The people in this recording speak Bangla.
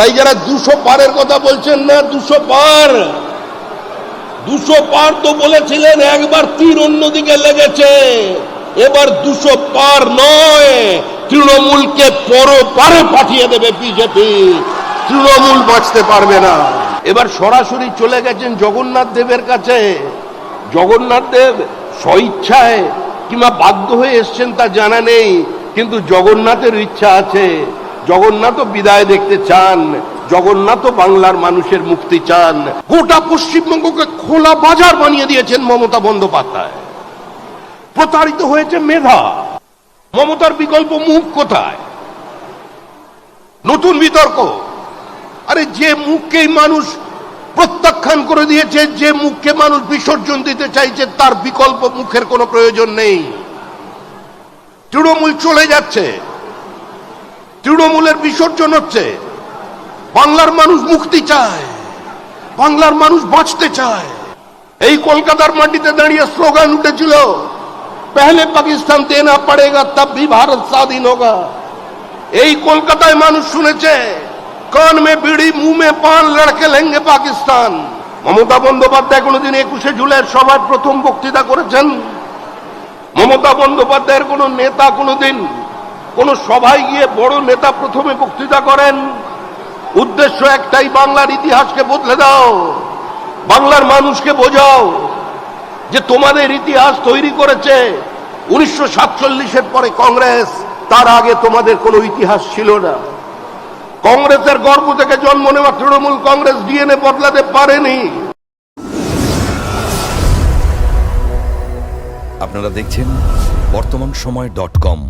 তাই যারা দুশো পারের কথা বলছেন না দুশো পার। দুশো পার তো বলেছিলেন একবার তীর অন্যদিকে লেগেছে। এবার দুশো পার নয় তৃণমূলকে পর পারে পাঠিয়ে দেবে বিজেপি। তৃণমূল বাঁচতে পারবে না। এবার সরাসরি চলে গেছেন জগন্নাথ দেবের কাছে। জগন্নাথ দেব স্বইচ্ছায় কিংবা বাধ্য হয়ে এসছেন তা জানা নেই কিন্তু জগন্নাথের ইচ্ছা আছে। জগন্নাথও বিদায় দেখতে চান জগন্নাথও বাংলার মানুষের মুক্তি চান। গোটা পশ্চিমবঙ্গকে খোলা বাজার বানিয়ে দিয়েছেন মমতা বন্দ্যোপাধ্যায়। প্রতারিত হয়েছে মেধা। মমতার বিকল্প মুখ কোথায়? নতুন বিতর্ক। আরে যে মুখকেই মানুষ প্রত্যাখ্যান করে দিয়েছে, যে মুখকে মানুষ বিসর্জন দিতে চাইছে, তার বিকল্প মুখের কোনো প্রয়োজন নেই। তৃণমূল চলে যাচ্ছে। তৃণমূলের বিসর্জন হচ্ছে। বাংলার মানুষ মুক্তি চায়। বাংলার মানুষ বাঁচতে চায়। এই কলকাতার মাটিতে দাঁড়িয়ে স্লোগান উঠেছিল, পহলে পাকিস্তান দেনা পড়েগা, তব ভি ভারত স্বাধীন হোগা। এই কলকাতায় মানুষ শুনেছে, কান মে বিড়ি মুখ মে পান, লড়কে লেঙ্গে পাকিস্তান। মমতা বন্দ্যোপাধ্যায় কোনোদিন একুশে জুলাইয়ের সভায় প্রথম বক্তৃতা করেছেন। মমতা বন্দ্যোপাধ্যায়ের কোন নেতা কোনোদিন কোন সভায় গিয়ে বড় নেতা প্রথমে বক্তৃতা করেন। উদ্দেশ্য একটাই, বাংলার ইতিহাসকে বদলে দাও, বাংলার মানুষকে বোঝাও যে তোমাদের ইতিহাস তৈরি করেছে উনিশশো সাতচল্লিশের পরে কংগ্রেস। তার আগে তোমাদের কোনো ইতিহাস ছিল না। কংগ্রেসের গর্ব থেকে জন্ম নেওয়া তৃণমূল কংগ্রেস ডিএনএ বদলাতে পারেনি। আপনারা দেখছেন বর্তমান সময় ডট কম।